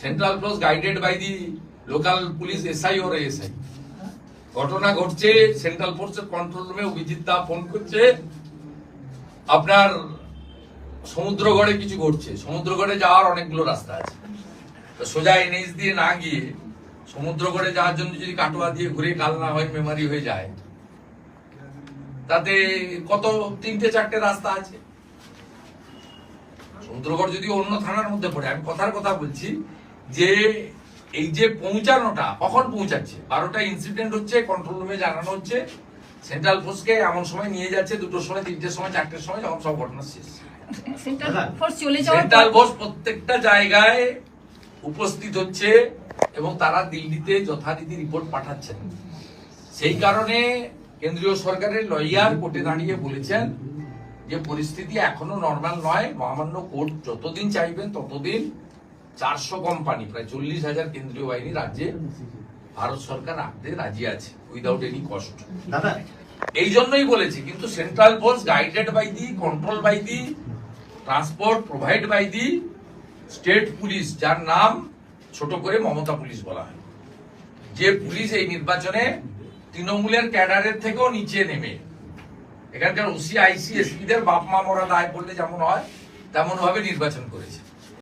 Central force guided by the local police SI or SI ঘটনা ঘটছে central ফোর্সের control রুমে অভিজিৎ দা ফোন করছে। আপনার সমুদ্রগড়ে কিছু ঘটছে। সমুদ্রগড়ে যাওয়ার অনেকগুলো রাস্তা আছে। তো সোজা এনএইচ দিয়ে না গিয়ে সমুদ্রগড়ে যাওয়ার জন্য যদি কাটোয়া দিয়ে ঘুরে কাল না হয় মেমারি হয়ে যায়। তাতে কত, তিনটে, চারটে রাস্তা আছে। সমুদ্রগড় যদি অন্য থানার মধ্যে পড়ে, আমি কথার কথা বলছি যে এই যে পৌঁছানোটা কখন পৌঁছাচ্ছে? বারোটা ইনসিডেন্ট হচ্ছে কন্ট্রোল রুমে জানানো হচ্ছে সেন্ট্রাল ফোর্সকে এমন সময় নিয়ে যাচ্ছে দুটোর সময় তিনটের সময় চারটের সময় যখন সব ঘটনা শেষ। সেন্ট্রাল দাদা, ফোর্স চলে যাওয়ার সেন্ট্রাল ফোর্স প্রত্যেকটা জায়গায় উপস্থিত হচ্ছে এবং তারা দিল্লিতে যথারীতি রিপোর্ট পাঠাচ্ছেন। সেই কারণে কেন্দ্রীয় সরকারের লয়ার কোর্টে দাঁড়িয়ে বলেছেন যে পরিস্থিতি এখনও নর্মাল নয়। মহামান্য কোর্ট যতদিন চাইবেন ততদিন চারশো কোম্পানি প্রায় চল্লিশ হাজার কেন্দ্রীয় বাহিনী রাজ্যে ভারত সরকার রাখতে রাজি আছে উইদাউট এনি কস্ট দাদা। এই জন্যই বলেছি কিন্তু central force guided by the control by the transport provide by the state police যার নাম ছোট করে মমতা পুলিশ বলা হয়। যে পুলিশ এই নির্বাচনে তৃণমূলের ক্যাডারের থেকেও নিচে নেমে। এখানকার ওসি আইসি এসপিদের বাপ মা মরা দায় পড়লে যেমন হয় তেমন ভাবে নির্বাচন করেছে।